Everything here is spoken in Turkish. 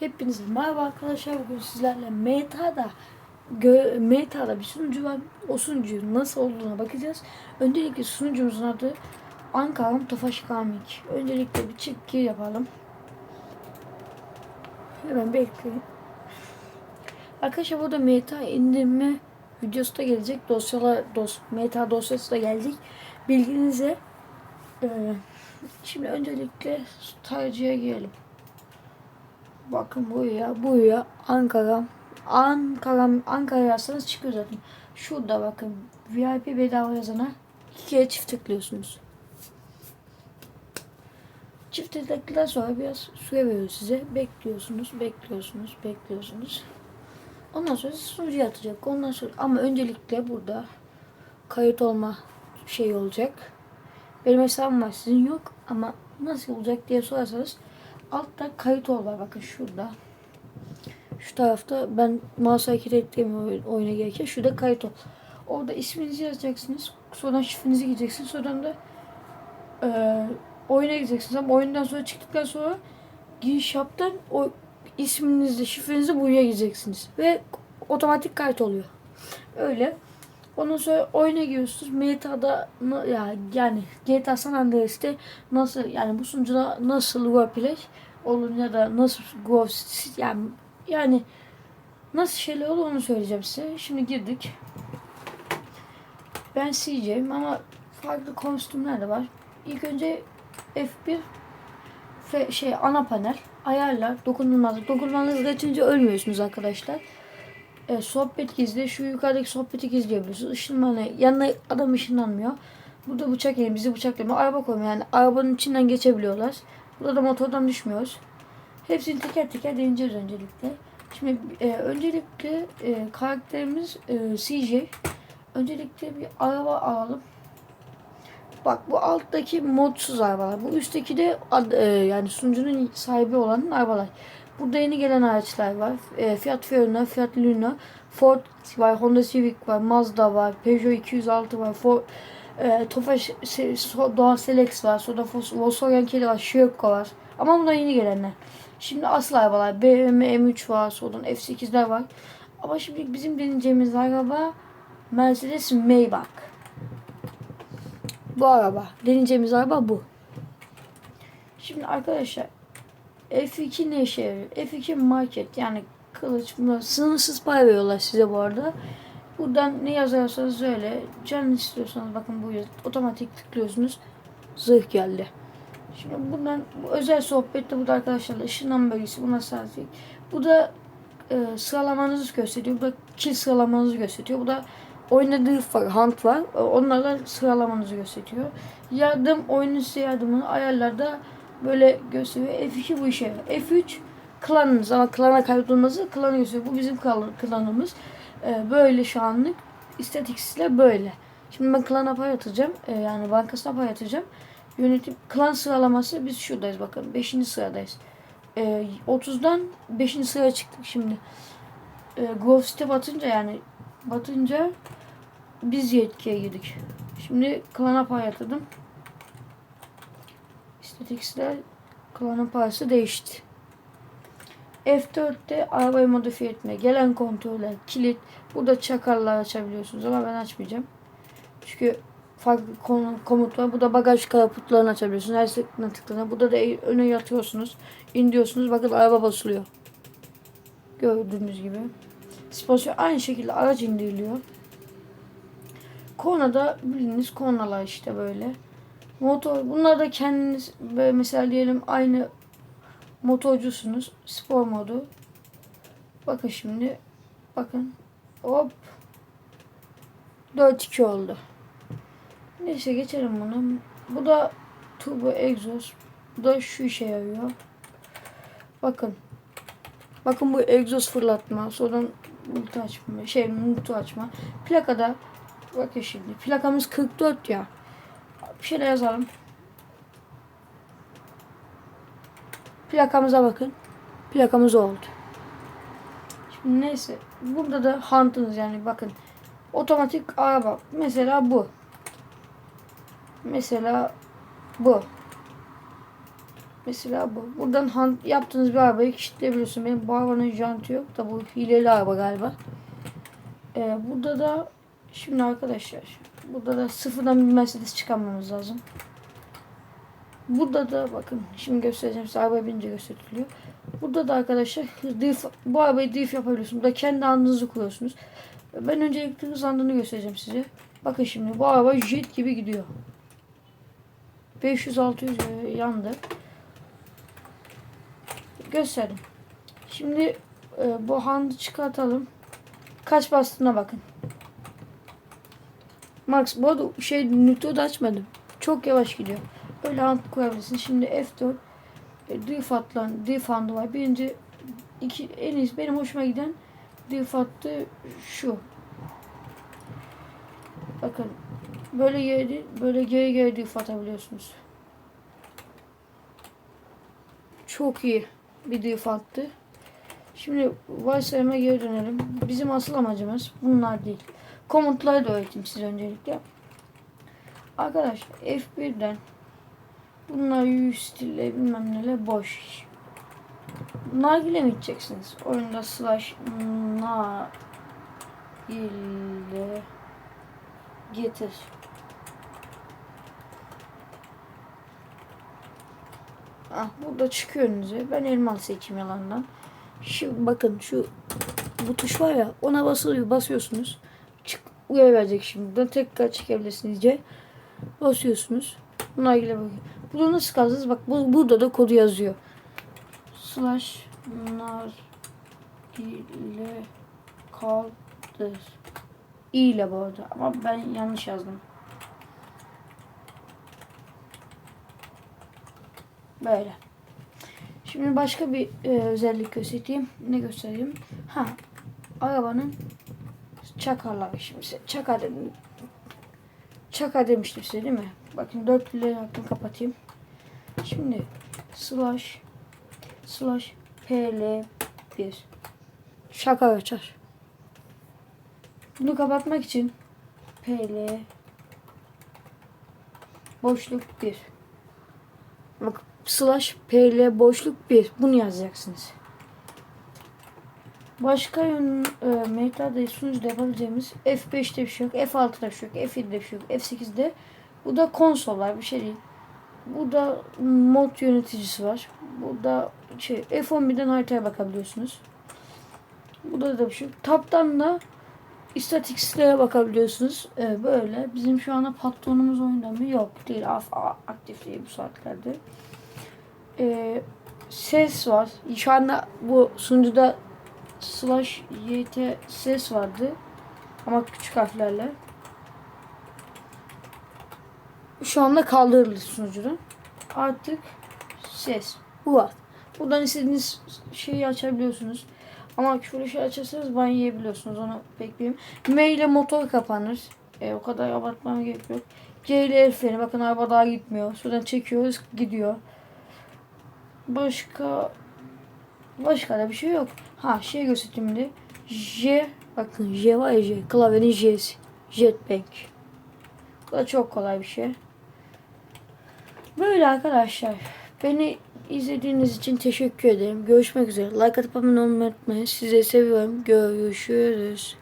Hepinize merhaba arkadaşlar. Bugün sizlerle Meta'da Meta'da bir sunucu var. O sunucu nasıl olduğuna bakacağız. Öncelikle sunucumuzun adı Ankara Tofaş Kamik. Öncelikle bir çekki yapalım. Hemen bekleyin. Arkadaşlar burada Meta indirme videosu da gelecek. Dosyalar dos Meta dosyası da gelecek. Bilginize ee, şimdi öncelikle tarihçiye girelim. Bakın buraya, buraya Ankara, Ankara, Ankara yazsanız çıkıyor zaten. Şurada bakın VIP bedava yazana iki kere çift tıklıyorsunuz. Çift tıkladıktan sonra biraz süre veriyor size. Bekliyorsunuz, bekliyorsunuz, bekliyorsunuz. Ondan sonra size sunucuya atacak. Ondan sonra ama öncelikle burada kayıt olma şey olacak. Benim hesabım var sizin yok ama nasıl olacak diye sorarsanız altta kayıt ol var bakın şurada. Şu tarafta ben mouse hareket ettiğim oyuna gelirken şurada kayıt ol. Orada isminizi yazacaksınız. Sonra şifrenizi gideceksiniz. Sonra da e, oyuna gideceksiniz. Ama oyundan sonra çıktıktan sonra giriş yaptan o isminizle şifrenizi buraya gideceksiniz. Ve otomatik kayıt oluyor. Öyle. Ondan sonra oyuna giriyorsunuz. Meta'da ya yani GTA San Andreas'te nasıl yani bu sunucuda nasıl roleplay olur ya da nasıl ghost yani yani nasıl şeyler olur onu söyleyeceğim size. Şimdi girdik. Ben CJ'yim ama farklı kostümler de var. İlk önce F1 F şey ana panel ayarlar dokunulmazlık dokunulmazlık geçince ölmüyorsunuz arkadaşlar. E, sohbet gizli. Şu yukarıdaki sohbeti gizleyebiliyorsunuz. Işınlanma. Yanına adam ışınlanmıyor. Burada bıçak yeri. Bizi bıçaklamıyor. Araba koymuyor. Yani arabanın içinden geçebiliyorlar. Burada da motordan düşmüyoruz. Hepsini teker teker deneyeceğiz öncelikle. Şimdi e, öncelikle e, karakterimiz e, CJ. Öncelikle bir araba alalım. Bak bu alttaki modsuz arabalar. Bu üstteki de ad- e, yani sunucunun sahibi olan arabalar. Burada yeni gelen araçlar var. E, Fiat Fiorino, Fiat Luna, Ford var, Honda Civic var, Mazda var, Peugeot 206 var, Ford, e, Tofaş, Se, So- Doğan Selex var, sonra Fos- Volkswagen Kedi var, Scirocco var. Ama bunlar yeni gelenler. Şimdi asıl arabalar BMW M3 var, sonra F8'ler var. Ama şimdi bizim deneyeceğimiz araba Mercedes Maybach. Bu araba. Deneyeceğimiz araba bu. Şimdi arkadaşlar F2 ne işe yarıyor? F2 market yani kılıç bunlar sınırsız pay veriyorlar size bu arada. Buradan ne yazarsanız öyle. Can istiyorsanız bakın bu otomatik tıklıyorsunuz. Zırh geldi. Şimdi bundan bu özel sohbette bu da arkadaşlarla ışınlanma bölgesi buna sadece. Bu da e, sıralamanızı gösteriyor. Bu da kill sıralamanızı gösteriyor. Bu da oynadığı var, hunt var. Onlarla sıralamanızı gösteriyor. Yardım, oyunun size yardımını ayarlarda böyle gösteriyor. F2 bu işe yarıyor. F3 klanınız ama klana kaydolması klanı gösteriyor. Bu bizim klan- klanımız. E, böyle şu anlık. İstatistiksler böyle. Şimdi ben klana pay atacağım. E, yani bankasına pay atacağım. Yönetim klan sıralaması biz şuradayız bakın. 5. sıradayız. E, 30'dan 5. sıraya çıktık şimdi. E, Grove City batınca yani batınca biz yetkiye girdik. Şimdi klana pay atadım. İstatistiksler klanın parası değişti. F4'te arabayı modifiye etme, gelen kontroller, kilit. Burada çakarlar açabiliyorsunuz ama ben açmayacağım. Çünkü farklı komut var. Bu da bagaj kaputlarını açabiliyorsunuz. Her seferinde tıkladığında. Burada da öne yatıyorsunuz. indiriyorsunuz. Bakın araba basılıyor. Gördüğünüz gibi. Sponsor aynı şekilde araç indiriliyor. Kornada bildiğiniz kornalar işte böyle. Motor bunlar da kendiniz mesela diyelim aynı motorcusunuz. Spor modu. Bakın şimdi. Bakın. Hop. 4-2 oldu. Neyse geçelim bunu. Bu da turbo egzoz. Bu da şu işe yarıyor. Bakın. Bakın bu egzoz fırlatma. Sonra multi açma. Şey multi açma. Plakada bakın şimdi. Plakamız 44 ya. Bir şeyler yazalım. Plakamıza bakın. Plakamız oldu. Şimdi neyse. Burada da hantınız yani bakın. Otomatik araba. Mesela bu. Mesela bu. Mesela bu. Buradan hand, yaptığınız bir arabayı kilitleyebiliyorsun. Benim bu arabanın jantı yok da bu hileli araba galiba. Ee, burada da şimdi arkadaşlar burada da sıfırdan bir Mercedes çıkarmamız lazım. Burada da bakın şimdi göstereceğim size araba binince gösteriliyor. Burada da arkadaşlar drift, bu arabayı drift yapabiliyorsunuz. Burada kendi andınızı kuruyorsunuz. Ben öncelikle hızlandığını göstereceğim size. Bakın şimdi bu araba jet gibi gidiyor. 500-600 yandı. Gösterdim. Şimdi e, bu handı çıkartalım. Kaç bastığına bakın. Max bu arada şey nütü de açmadım. Çok yavaş gidiyor. Böyle hand koyabilirsin. Şimdi F4 e, drift atlan drift handı var. Birinci iki en iyisi benim hoşuma giden drift hattı şu. Bakın böyle geri böyle geri geri drift atabiliyorsunuz. Çok iyi bir attı. Şimdi varsayıma geri dönelim. Bizim asıl amacımız bunlar değil. Komutları da öğreteyim size öncelikle. Arkadaşlar F1'den bunlar yüz stille bilmem neler boş. Nargile mi içeceksiniz? Oyunda slash nargile getir. Ah burada çıkıyor önünüze. Ben elmalı seçeyim yalandan. Şu bakın şu bu tuş var ya ona basılıyor basıyorsunuz. Çık uyarı verecek şimdi. Buradan tekrar çekebilirsiniz diye. Basıyorsunuz. Buna ilgili bakın. Bunu nasıl kalacağız? Bak bu, burada da kodu yazıyor. Slash nargile kaldır. İ ile bu arada. Ama ben yanlış yazdım. Böyle. Şimdi başka bir e, özellik göstereyim. Ne göstereyim? Ha, arabanın çakarları şimdi. Çakar dedim. Çakar demiştim size değil mi? Bakın dörtlüleri hakkını kapatayım. Şimdi slash slash pl 1 şaka açar. Bunu kapatmak için pl boşluk 1 Bak slash pl boşluk 1 bunu yazacaksınız. Başka yön e, metoda sunucuda yapabileceğimiz F5'te bir şey yok, F6'da bir şey yok, F7'de bir şey yok, F8'de bu da konsollar bir şey değil. Burada mod yöneticisi var. Burada şey F11'den haritaya bakabiliyorsunuz. Burada da bir şey yok. Tab'dan da istatistiklere bakabiliyorsunuz. Ee, böyle. Bizim şu anda patronumuz oyunda mı? Yok değil. Af, aktif değil bu saatlerde. Ee, ses var. Şu anda bu sunucuda slash yt ses vardı. Ama küçük harflerle. Şu anda kaldırıldı sunucudan. Artık ses. Bu var. Buradan istediğiniz şeyi açabiliyorsunuz. Ama küfürlü şey açarsanız ban yiyebiliyorsunuz. Onu bekleyeyim. M ile motor kapanır. E, o kadar abartmama gerek yok. C ile el. Bakın araba daha gitmiyor. Şuradan çekiyoruz gidiyor. Başka başka da bir şey yok. Ha şey göstereyim de. J bakın J var ya J. Klavyenin J'si. Jetpack. Bu da çok kolay bir şey. Böyle arkadaşlar. Beni izlediğiniz için teşekkür ederim. Görüşmek üzere. Like atıp abone olmayı unutmayın. Sizi seviyorum. Görüşürüz.